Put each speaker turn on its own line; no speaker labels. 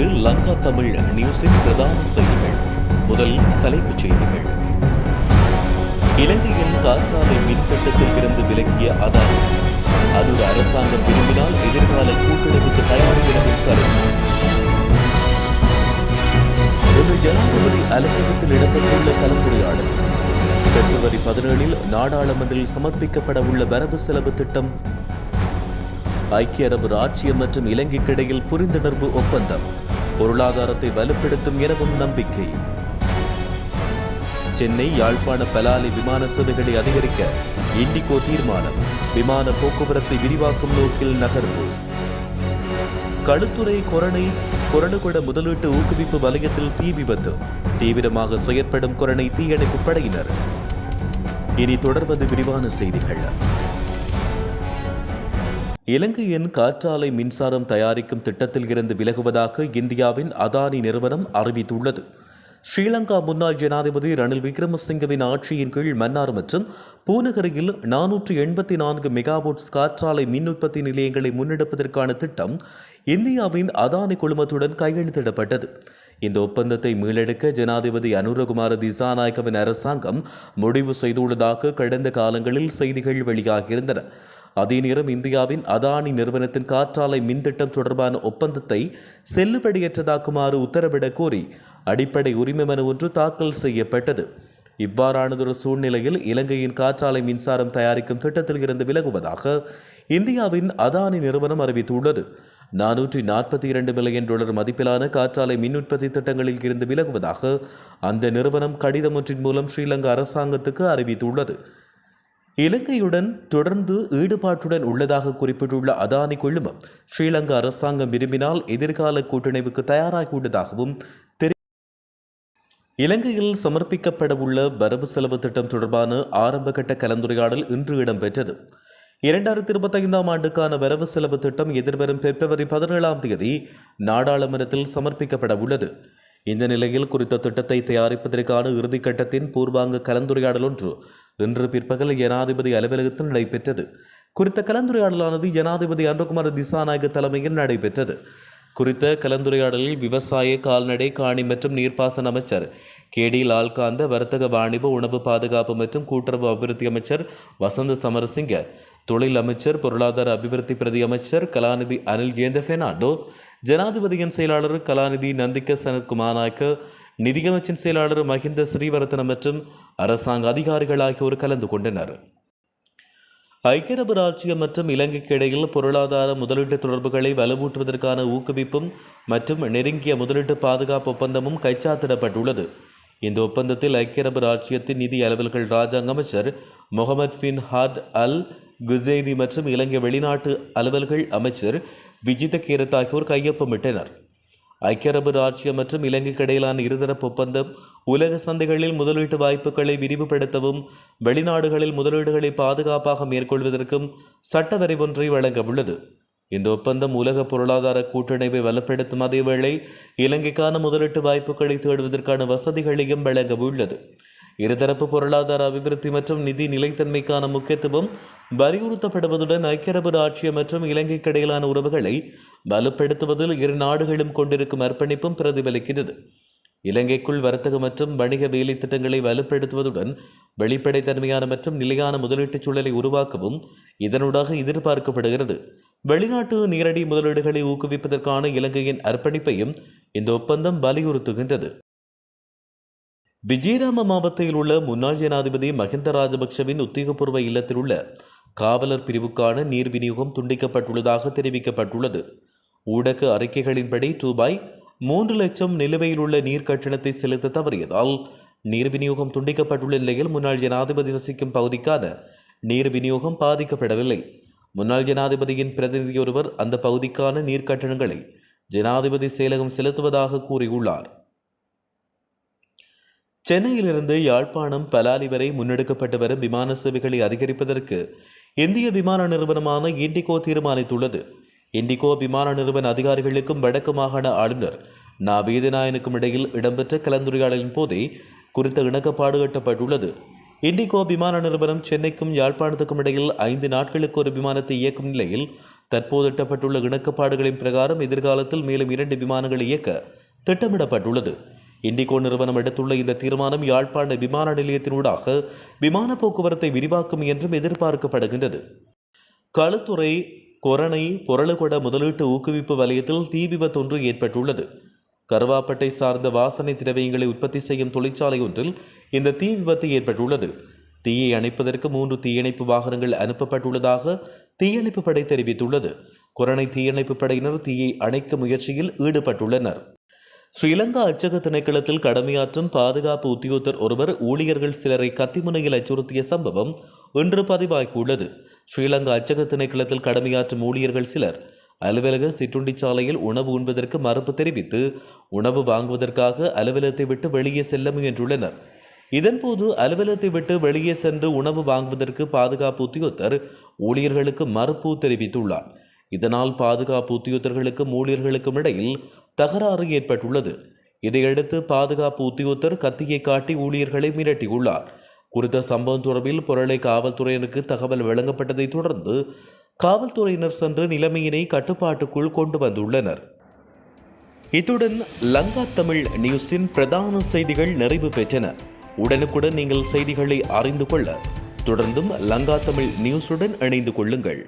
இது லங்கா தமிழ் நியூஸின் பிரதான செய்திகள். முதல் தலைப்புச் செய்திகள். இலங்கையின் காற்றாலை மின்கட்டத்தில் இருந்து விலகிய அதானி. அது அரசாங்கம் விரும்பினால் எதிர்கால கூட்டணிக்கு தயாரிக்கிறது என கருத்து இன்று ஜனாதிபதி அலுவலகத்தில் இடம்பெற்றுள்ள கலந்துரையாடல். பிப்ரவரி பதினேழில் நாடாளுமன்றில் சமர்ப்பிக்கப்பட உள்ள வரவு செலவு திட்டம். ஐக்கிய அரபு ராச்சியம் மற்றும் இலங்கைக்கிடையில் புரிந்துணர்வு ஒப்பந்தம். பொருளாதாரத்தை வலுப்படுத்தும் எனவும் நம்பிக்கை. சென்னை யாழ்ப்பாண பலாலி விமான சேவைகளை அதிகரிக்க இண்டிகோ தீர்மானம். விமான போக்குவரத்தை விரிவாக்கும் நோக்கில் நகர்வு. களுத்துறை கொரணை கொரணுகொட முதலீட்டு ஊக்குவிப்பு வலயத்தில் தீ விபத்து. தீவிரமாக செயற்படும் கொரணை தீயணைப்பு படையினர். இனி தொடர்வது விரிவான செய்திகள். இலங்கையின் காற்றாலை மின்சாரம் தயாரிக்கும் திட்டத்தில் இருந்து விலகுவதாக இந்தியாவின் அதானி நிறுவனம் அறிவித்துள்ளது. ஸ்ரீலங்கா முன்னாள் ஜனாதிபதி ரணில் விக்ரமசிங்கவின் ஆட்சியின் கீழ் மன்னார் மற்றும் பூநகரியில் நானூற்று எண்பத்தி நான்கு மெகாவோட்ஸ் காற்றாலை மின் உற்பத்தி நிலையங்களை முன்னெடுப்பதற்கான திட்டம் இந்தியாவின் அதானி குழுமத்துடன் கையெழுத்திடப்பட்டது. இந்த ஒப்பந்தத்தை மீளெடுக்க ஜனாதிபதி அனுரகுமார திசாநாயக்கவின் அரசாங்கம் முடிவு செய்துள்ளதாக கடந்த காலங்களில் செய்திகள் வெளியாகியிருந்தன. அதே நேரம் இந்தியாவின் அதானி நிறுவனத்தின் காற்றாலை மின் திட்டம் தொடர்பான ஒப்பந்தத்தை செல்லுபடியற்றதாக்குமாறு உத்தரவிடக் கோரி அடிப்படை உரிமை மனு ஒன்று தாக்கல் செய்யப்பட்டது. இவ்வாறானதொரு சூழ்நிலையில் இலங்கையின் காற்றாலை மின்சாரம் தயாரிக்கும் திட்டத்தில் இருந்து விலகுவதாக இந்தியாவின் அதானி நிறுவனம் அறிவித்துள்ளது. நானூற்றி நாற்பத்தி இரண்டு மில்லியன் டாலர் மதிப்பிலான காற்றாலை மின் உற்பத்தி திட்டங்களில் இருந்து விலகுவதாக அந்த நிறுவனம் கடிதம் ஒன்றின் மூலம் ஸ்ரீலங்கா அரசாங்கத்துக்கு அறிவித்துள்ளது. இலங்கையுடன் தொடர்ந்து ஈடுபாட்டுடன் உள்ளதாக குறிப்பிட்டுள்ள அதானி குழுமம் ஸ்ரீலங்கா அரசாங்கம் விரும்பினால் எதிர்கால கூட்டணிவுக்கு தயாராகியுள்ளதாகவும் இலங்கையில் சமர்ப்பிக்கப்படவுள்ள வரவு செலவு திட்டம் தொடர்பான ஆரம்பகட்ட கலந்துரையாடல் இன்று இடம்பெற்றது. இரண்டாயிரத்தி இருபத்தைந்தாம் ஆண்டுக்கான வரவு செலவு திட்டம் எதிர்வரும் பிப்ரவரி பதினேழாம் தேதி நாடாளுமன்றத்தில் சமர்ப்பிக்கப்பட உள்ளது இந்த நிலையில் குறித்த திட்டத்தை தயாரிப்பதற்கான இறுதிக்கட்டத்தின் பூர்வாங்க கலந்துரையாடல் ஒன்று இன்று பிற்பகல் ஜனாதிபதி அலுவலகத்தில் நடைபெற்றது. குறித்த கலந்துரையாடலானது ஜனாதிபதி அன்றகுமார் திசாநாயக தலைமையில் நடைபெற்றது. குறித்த கலந்துரையாடலில் விவசாய கால்நடை காணி மற்றும் நீர்ப்பாசன அமைச்சர் கே. டி. லால்காந்த வர்த்தக வாணிப உணவு பாதுகாப்பு மற்றும் கூட்டுறவு அபிவிருத்தி அமைச்சர் வசந்த சமரசிங்க தொழில் அமைச்சர் பொருளாதார அபிவிருத்தி பிரதி அமைச்சர் கலாநிதி அனில் ஜேந்த பெர்னாண்டோ ஜனாதிபதியின் செயலாளர் கலாநிதி நந்திக்க சனத்குமார் நாயக்க நிதியமைச்சின் செயலாளர் மஹிந்த ஸ்ரீவரத்தனம் மற்றும் அரசாங்க அதிகாரிகள் ஆகியோர் கலந்து கொண்டனர். ஐக்கிய அரபு ராஜ்யம் மற்றும் இலங்கைக்கு இடையில் பொருளாதார முதலீட்டு தொடர்புகளை வலுவூட்டுவதற்கான ஊக்குவிப்பும் மற்றும் நெருங்கிய முதலீட்டு பாதுகாப்பு ஒப்பந்தமும் கைச்சாத்திடப்பட்டுள்ளது. இந்த ஒப்பந்தத்தில் ஐக்கிய அரபு ராஜ்யத்தின் நிதி அலுவல்கள் ராஜாங்க அமைச்சர் முகமது பின் ஹாட் அல் குசைதி மற்றும் இலங்கை வெளிநாட்டு அலுவல்கள் அமைச்சர் விஜித கீரத் ஆகியோர் கையொப்பமிட்டனர். ஐக்கிய அரபு ராஜ்யம் மற்றும் இலங்கைக்கு இடையிலான இருதரப்பு ஒப்பந்தம் உலக சந்தைகளில் முதலீட்டு வாய்ப்புகளை விரிவுபடுத்தவும் வெளிநாடுகளில் முதலீடுகளை பாதுகாப்பாக மேற்கொள்வதற்கும் சட்ட வரைவொன்றை வழங்க உள்ளது இந்த ஒப்பந்தம் உலக பொருளாதார கூட்டணைவை வலுப்படுத்தும் அதேவேளை இலங்கைக்கான முதலீட்டு வாய்ப்புகளை தேடுவதற்கான வசதிகளையும் வழங்க உள்ளது இருதரப்பு பொருளாதார அபிவிருத்தி மற்றும் நிதி நிலைத்தன்மைக்கான முக்கியத்துவம் வலியுறுத்தப்படுவதுடன் ஐக்கிய அரபு ராட்சியம் மற்றும் இலங்கைக்கு இடையிலான உறவுகளை வலுப்படுத்துவதில் இரு நாடுகளும் கொண்டிருக்கும் அர்ப்பணிப்பும் பிரதிபலிக்கிறது. இலங்கைக்குள் வர்த்தக மற்றும் வணிக வேலை திட்டங்களை வலுப்படுத்துவதுடன் வெளிப்படைத்தன்மையான மற்றும் நிலையான முதலீட்டுச் சூழலை உருவாக்கவும் இதனூடாக எதிர்பார்க்கப்படுகிறது. வெளிநாட்டு நேரடி முதலீடுகளை ஊக்குவிப்பதற்கான இலங்கையின் அர்ப்பணிப்பையும் இந்த ஒப்பந்தம் வலியுறுத்துகின்றது. விஜயராம மாவட்டத்தில் உள்ள முன்னாள் ஜனாதிபதி மஹிந்த ராஜபக்ஷவின் உத்தியோகபூர்வ இல்லத்தில் உள்ள காவலர் பிரிவுக்கான நீர் விநியோகம் துண்டிக்கப்பட்டுள்ளதாக தெரிவிக்கப்பட்டுள்ளது. ஊடக அறிக்கைகளின்படி ரூபாய் மூன்று லட்சம் நிலுவையில் உள்ள நீர் கட்டணத்தை செலுத்த தவறியதால் நீர் விநியோகம் துண்டிக்கப்பட்டுள்ள நிலையில் முன்னாள் ஜனாதிபதி வசிக்கும் பகுதிக்கான நீர் விநியோகம் பாதிக்கப்படவில்லை. முன்னாள் ஜனாதிபதியின் பிரதிநிதி ஒருவர் அந்த பகுதிக்கான நீர் கட்டணங்களை ஜனாதிபதி செயலகம் செலுத்துவதாக கூறியுள்ளார். சென்னையிலிருந்து யாழ்ப்பாணம் பலாலி வரை முன்னெடுக்கப்பட்டு வரும் விமான சேவைகளை அதிகரிப்பதற்கு இந்திய விமான நிறுவனமான இண்டிகோ தீர்மானித்துள்ளது. இண்டிகோ விமான நிறுவன அதிகாரிகளுக்கும் வடக்கு மாகாண ஆளுநர் நா வேதநாயனுக்கும் இடையில் இடம்பெற்ற கலந்துரையாடலின் போதே குறித்த இணக்கப்பாடு எட்டப்பட்டுள்ளது. இண்டிகோ விமான நிறுவனம் சென்னைக்கும் யாழ்ப்பாணத்துக்கும் இடையில் ஐந்து நாட்களுக்கு ஒரு விமானத்தை இயக்கும் நிலையில் தற்போது எட்டப்பட்டுள்ள இணக்கப்பாடுகளின் பிரகாரம் எதிர்காலத்தில் மேலும் இரண்டு விமானங்களை இயக்க திட்டமிடப்பட்டுள்ளது. இண்டிகோ நிறுவனம் எடுத்துள்ள இந்த தீர்மானம் யாழ்ப்பாண விமான நிலையத்தினூடாக விமான போக்குவரத்தை விரிவாக்கும் என்றும் எதிர்பார்க்கப்படுகின்றது. களுத்துறை கொரணை பொருளகொட முதலீட்டு ஊக்குவிப்பு வலயத்தில் தீ விபத்து ஒன்று ஏற்பட்டுள்ளது. கருவாப்பட்டை சார்ந்த வாசனை திரவியங்களை உற்பத்தி செய்யும் தொழிற்சாலை ஒன்றில் இந்த தீ விபத்து ஏற்பட்டுள்ளது. தீயை அணைப்பதற்கு மூன்று தீயணைப்பு வாகனங்கள் அனுப்பப்பட்டுள்ளதாக தீயணைப்பு படை தெரிவித்துள்ளது. கொரணை தீயணைப்பு படையினர் தீயை அணைக்க முயற்சியில் ஈடுபட்டுள்ளனர். ஸ்ரீலங்கா அச்சக திணைக்களத்தில் கடமையாற்றும் பாதுகாப்பு உத்தியோகத்தர் ஒருவர் ஊழியர்கள் சிலரை கத்திமுனையில் அச்சுறுத்திய சம்பவம் இன்று பதிவாகியுள்ளது. ஸ்ரீலங்கா அச்சக திணைக்களத்தில் கடமையாற்றும் ஊழியர்கள் சிலர் அலுவலக சிற்றுண்டி சாலையில் உணவு உண்பதற்கு மறுப்பு தெரிவித்து உணவு வாங்குவதற்காக அலுவலகத்தை விட்டு வெளியே செல்ல முயன்றுள்ளனர். இதன்போது அலுவலகத்தை விட்டு வெளியே சென்று உணவு வாங்குவதற்கு பாதுகாப்பு உத்தியோகத்தர் ஊழியர்களுக்கு மறுப்பு தெரிவித்துள்ளார். இதனால் பாதுகாப்பு உத்தியோகத்தர்களுக்கும் ஊழியர்களுக்கும் இடையில் தகராறு ஏற்பட்டுள்ளது. இதையடுத்து பாதுகாப்பு உத்தியோகத்தர் கத்தியை காட்டி ஊழியர்களை மிரட்டியுள்ளார். குறித்த சம்பவம் தொடர்பில் பொருளை காவல்துறையினருக்கு தகவல் வழங்கப்பட்டதைத் தொடர்ந்து காவல்துறையினர் சென்று நிலைமையினை கட்டுப்பாட்டுக்குள் கொண்டு வந்துள்ளனர். இத்துடன் லங்கா தமிழ் நியூஸின் பிரதான செய்திகள் நிறைவு பெற்றன. உடனுக்குடன் நீங்கள் செய்திகளை அறிந்து கொள்ள தொடர்ந்தும் லங்கா தமிழ் நியூஸுடன் இணைந்து கொள்ளுங்கள்.